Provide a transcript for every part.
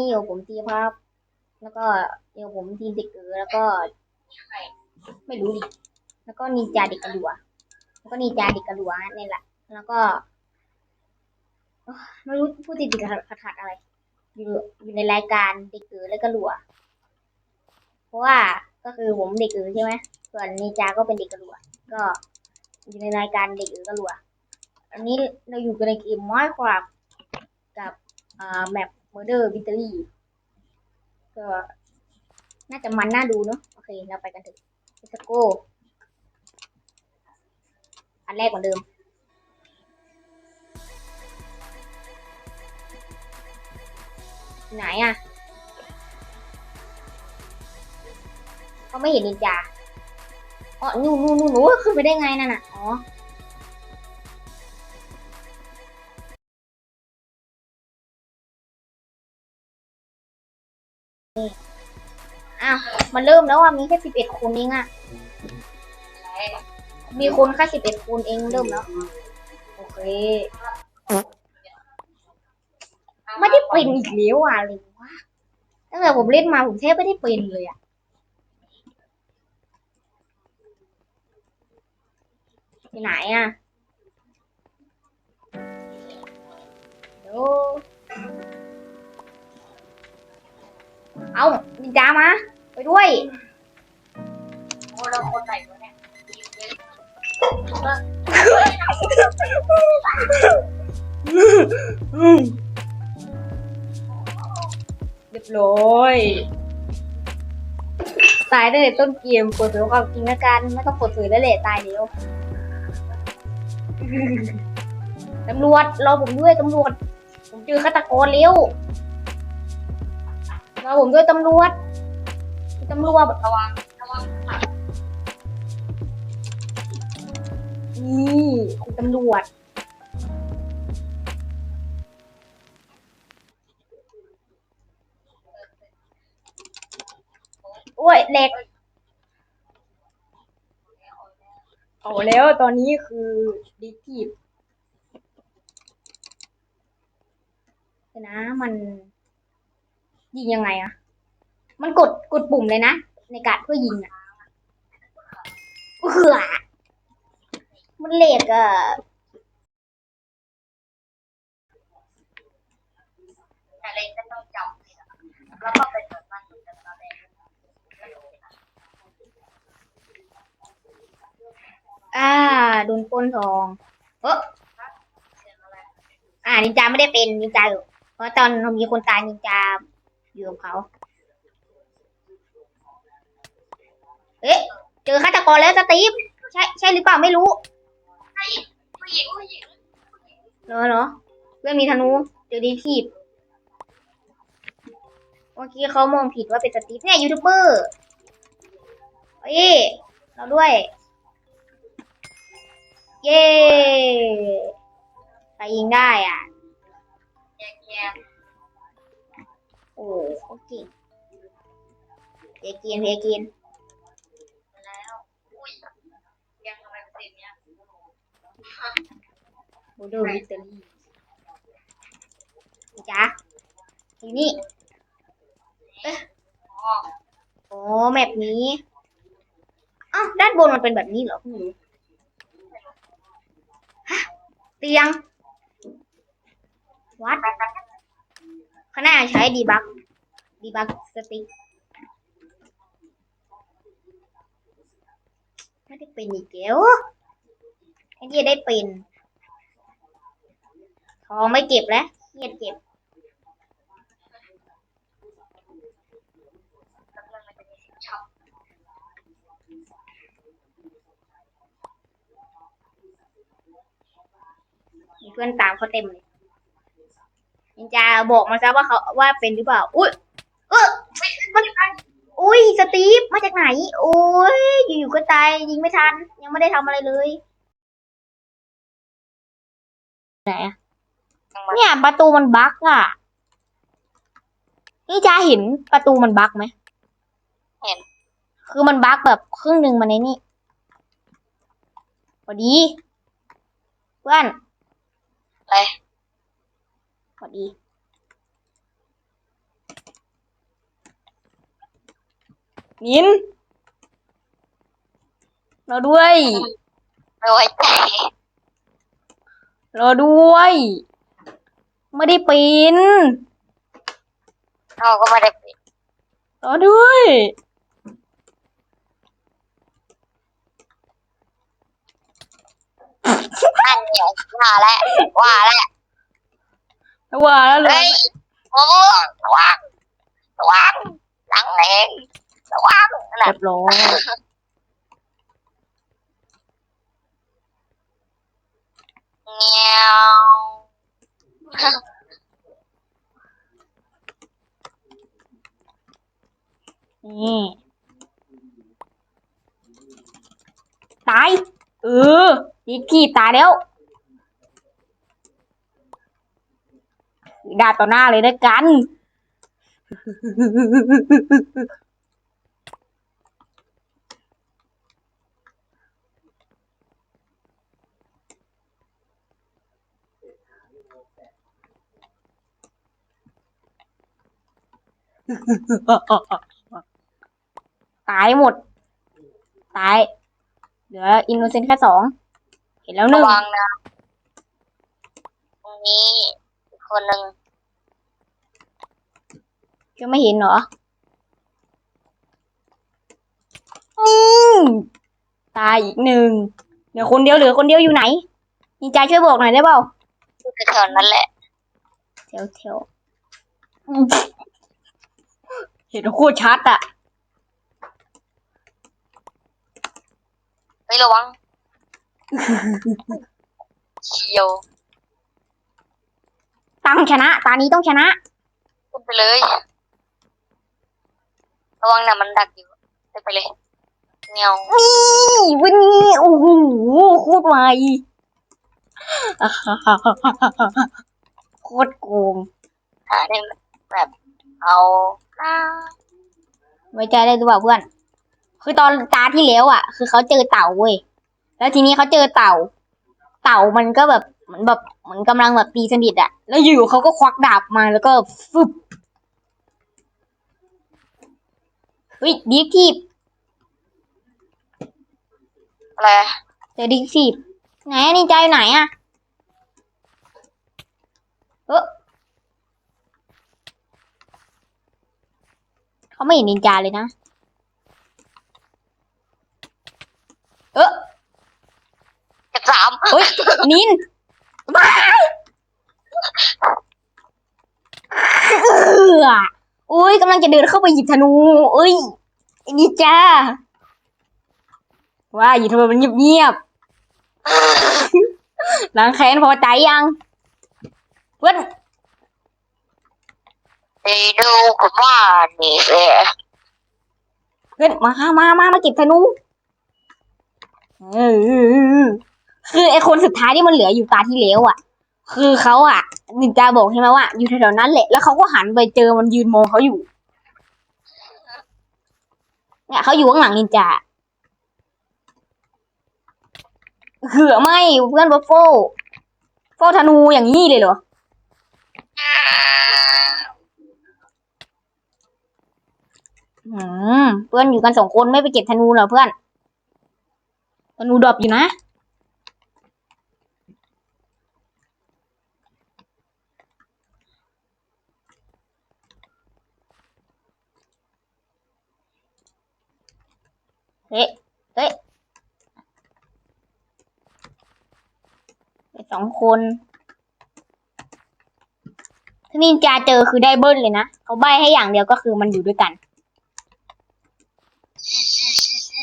นี่อยู่ผมทีครับ แล้วก็อยู่ผมทีมเด็กเออแล้วก็ ไม่รู้ดิแล้วก็นินจาเด็กกระดัวแล้วก็นินจาเด็กกระดัวนี่แหละ แล้วก็ไม่รู้พูดติดติดขัดขัดอะไร อยู่อยู่ในรายการเด็กเออและกระดัวเพราะว่าก็คือผมเด็กเออใช่ไหมส่วนนินจาก็เป็นเด็กกระดัวก็อยู่ในรายการเด็กเออกระดัวอันนี้เราอยู่กันในเกม Minecraft กับอ่าแมป Murder Mystery ก็น่าจะมันน่าดูเนอะโอเค เราไปกันเถอะ Let's go อันแรกเหมือนเดิม ไหนอะเขาไม่เห็นนินจาอ๋อนู่นนู่นนู่นหนูขึ้นไปได้ไงนั่นน่ะ อ๋อ อ้าวมันเริ่มแล้วอะมีแค่สิบเอ็ดคูนเองอะ มีคนแค่สิบเอ็ดคูนเองเริ่มแล้ว โอเคไม่ได้เป็นอีกแล้วอะเลยวะตั้งแต่ผมเล่นมาผมแทบไม่ได้เป็นเลยอะไปไหนอะเดี๋ เอานินจามา ไปด้วยโอ้เราคนไหนวะเนี่ยเรียบร้อยตายตั้งแต่ต้นเกมเปิดเผยความจริงละกันไม่ต้องเปิดเผยแล้วแหละตายเดียวตำรวจรอผมด้วยตำรวจ ผมเจอฆาตกรเร็ว รอผมด้วยตำรวจตำรวจระวังระวังนี่คุณตำรวจโอ้ยเหล็กเอาแล้วตอนนี้คือดีทีบนะมัน ยิงยังไงอะมันกดกดปุ่มเลยนะ ในการเพื่อยิงอะเอือมันเหล็กอะอะไรก็ต้องจับแล้วก็ไปเปิดมันแต่ตอนแรกอ่าโดนปล้นทอง เออเสียงอะไรอ่านินจาไม่ได้เป็นนินจาอยู่ เพราะตอนมีคนตายนินจา อยู่กับเขาเอ๊ะ เจอฆาตกรแล้วสตีฟใช่ใช่หรือเปล่าไม่รู้ผู้หญิงผู้หญิงเหรอเหรอเรื่อมีธนูเจอดีทีบเมื่อกี้เขามองผิดว่าเป็นสตีฟเนี่ยยูทูบเบอร์เอ้ยเราด้วย เย้ใครยิงได้อะแยก แยกโอ้โอเคเพกินเพกินแล้วอุ้ยยังทำไมเป็นเสียงเนี้ยโมเดลมิสเตอรี่จ้าทีนี่อ๋อโอ้แมปนี้อ้าวด้านบนมันเป็นแบบนี้เหรอเพิ่งรู้ฮะเตียงวัด ขางหนาใช้ดีบักดีบักสติ๊กไม่ได้เป็นอีกแล้วไอ้ที่ได้เป็นทองไม่เก็บแล้วเครียดเก็บเสียงช็อปมีเพื่อนตามเขาเต็มเลย นินจาบอกมาซะว่าเขาว่าเป็นหรือเปล่า อุ้ยเออมันอุ้ยสตีฟมาจากไหน โอ้ยอยู่ๆก็ตายยิงไม่ทัน ยังไม่ได้ทำอะไรเลยไหนอะเนี่ยประตูมันบั๊กอะนี่จาเห็นประตูมันบั๊กไหมเห็น คือมันบั๊กแบบครึ่งหนึ่งมันในนี่พอดี เพื่อน อะไร พอดี นินรอด้วยรวยใจรอด้วย ไม่ได้ปีนเราก็ไม่ได้ปีนรอด้วยนั่นเหนีงว่าแล้วว่าแล้ว ว่าแล้วเลเฮ้ยยโอ้ระวังระวังหลังเองระวังนั่นเรีน่ะยบร้อยเงี้ยวนี่ตายเออยิกกี้ตายแล้ว ดาต่อหน้าเลยนะกัน ตายหมด ตาย เหลืออินโนเซนต์แค่สอง เห็นแล้วหนึ่งวังนะตรงนี้ คนหนึ่งจะไม่เห็นเหรออืมตายอีกหนึ่งเหลือคนเดียวเหลือคนเดียวอยู่ไหนมีใจช่วยบอกหน่อยได้เปล่าอยู่แถวๆนั้นแหละเทวเทวอืมเห็นโคตรชัดอะเฮ้ยระวังเชียว ตั้งชนะ ตานี้ต้องชนะ ขึ้นไปเลย ระวังนะมันดักอยู่ขึ้นไปเลยเงี้ยวนี่วันนี้โอ้โหโคตรไวโคตรโกงหาได้แบบเอาหน้าไว้ใจได้หรือเปล่าเพื่อน คือตอนตาที่แล้วอะ คือเขาเจอเต่าเว้ย แล้วทีนี้เขาเจอเต่า เต่ามันก็แบบเหมือนแบบเหมือนกำลังแบบตีสนิทอะ แล้วอยู่เขาก็ควักดาบมาแล้วก็ฟึบเฮ้ยดิคีบอะไรเจอดิคีบไหนอะนินจาอยู่ไหนอะเออเขาไม่เห็นนินจาเลยนะ เออเก็บสามเฮ้ยนินมาเออโอ้ยกำลังจะเดินเข้าไปหยิบธนูเอ้ยไอ้นี่จ้า ว่าอยู่ทำไมมันเงียบๆล้างแค้นพอใจยังเพื่อนไปดูผมว่านี่สิเพื่อนมามามามาเก็บธนูเออคือไอคนสุดท้ายที่มันเหลืออยู่ตาที่แล้วอะ คือเขาอะนินจาบอกใช่ไหมว่าอยู่แถวๆนั้นแหละ แล้วเขาก็หันไปเจอมันยืนมองเขาอยู่ เนี่ยเขาอยู่ข้างหลังนินจาเหือไม่เพื่อนบัฟโฟโฟธนูอย่างนี้เลยเหรอเพื่อนอยู่กันสองคนไม่ไปเก็บธนูเหรอเพื่อนธนูดรอปอยู่นะ เฮ้เฮ้สองคนถ้านินจาเจอคือได้เบิ้ลเลยนะ เขาใบให้อย่างเดียวก็คือมันอยู่ด้วยกัน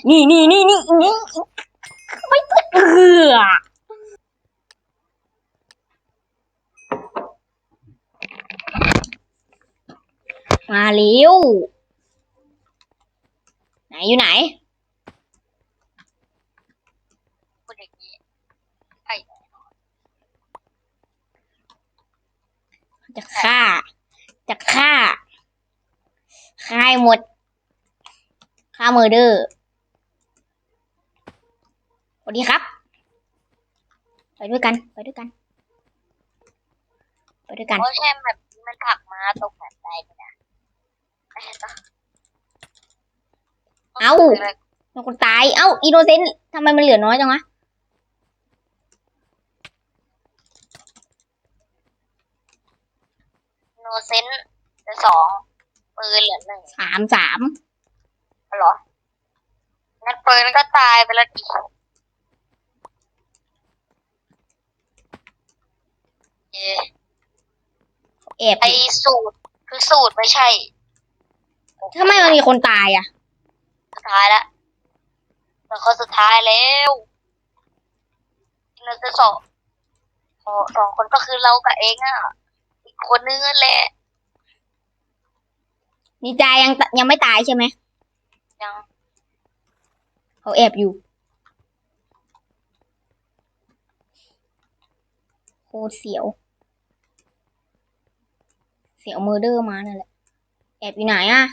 นี่นี่นี่นี่นี่ไม่เปิดเอือมาเร็วไหนอยู่ไหน พูดอย่างนี้ จะฆ่า จะฆ่าฆ่าให้หมดฆ่าเมอร์เดอร์สวัสดีครับ ไปด้วยกัน ไปด้วยกัน ไปด้วยกันเพราะใช่แบบนี้มันผลักมาตรงแบบใดเนี่ยนะเห็นปะเอ้ามีคนตาย เอ้า อินโนเซนต์ทำไมมันเหลือน้อยจังวะ โนเซนต์เหลือสองปืนเหลือหนึ่งสามสามเหรองั้นปืนก็ตายไปแล้วดิเอ๊ะแอบไอสูตรคือสูตรไม่ใช่ทำไมมันมีคนตายอะ สุดท้ายแล้วเป็นคนสุดท้ายแล้วเราจะสองพอสองคนก็คือเรากับเองอะอีก คนนึงนั่นแหละนินจายังตยังไม่ตายใช่ไหมยังเขาแอบอยู่โคตรเสียว เสียวเมอร์เดอร์มานั่นแหละ แอบอยู่ไหนอะ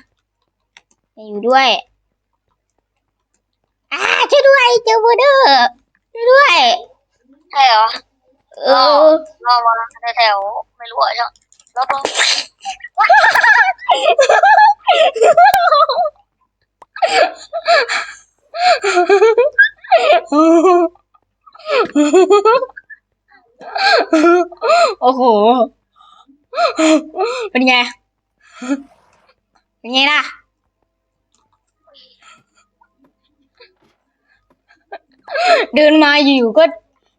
อย่าอยู่ด้วยอ้าช่วยด้วยเจอเมอร์เดอร์ช่วยด้วยใช่เหรอ เออ รอมาแถวไม่รู้อะช่างรอบงโอ้โห เป็นไง เป็นไงล่ะ เดินมาอยู่ๆก็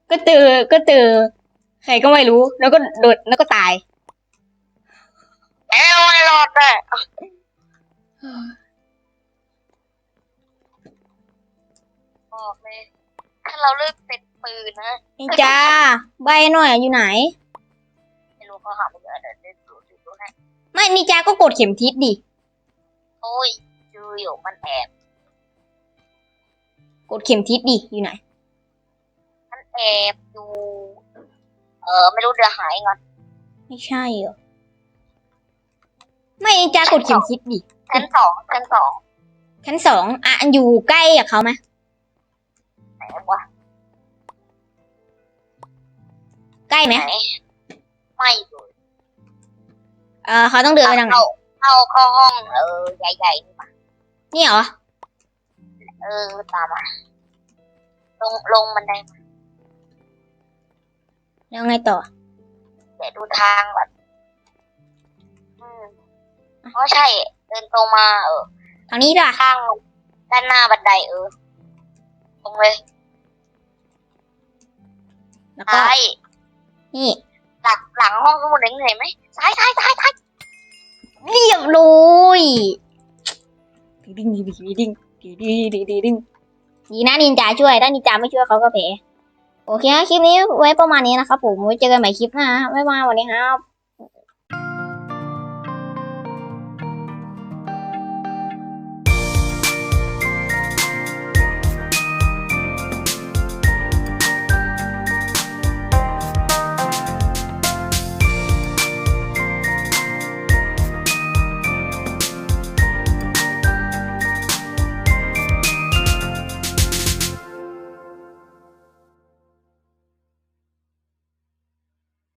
ก็เจอก็เจอใครก็ไม่รู้ แล้วก็โดดแล้วก็ตายแอ้วไม่รอดเลยบอกเลยถ้าเราเลือกเป็นปืนนะนี่จ้าใบหน่อยอยู่ไหน ไม่รู้เขาหาไม่เจอเดี๋ยวเดี๋ยวดูดูดูให้ไม่นี่จาก็กดเข็มทิศดิโอ้ยดูอยู่มันแอบ กดเข็มทิศดิอยู่ไหนมัน แอบดูเออไม่รู้เดี๋ยวหายก่อนไม่ใช่เหรอ ไม่นี่จากดเข็มทิศดิชั้นสองชั้นสองชั้นสองอะอันอยู่ใกล้กับเขาไหมไหนวะใกล้ไหมไหนไม่ดูเออเขาต้องเดินไปทางไหนเข้าเข้าเข้าห้องเออใหญ่ๆนี่มานี่เหรอ เออตามมาลงลงบันไดมา แล้วไงต่อ เดี๋ยวดูทางก่อนอืมอ๋ใช่ เดินตรงมาเออ ทางนี้ล่ะข้างด้านหน้าบันไดเออ ตรงเลยแล้วก็นี่ หลังหลังห้องสมุดเล็เห็นไหมซ้ายซ้ายซ้ายซ้ายเรียบร้อยดิ้งดิ้งดีดิ้งดีดิ้งดีดิ้งดีดิ้งดีนะนินจาช่วยถ้านินจาไม่ช่วยเขาก็แพ้ โอเคนะคลิปนี้ไว้ประมาณนี้นะครับผมไว้เจอกันใหม่คลิปหน้าบ๊ายบายวันนี้ครับ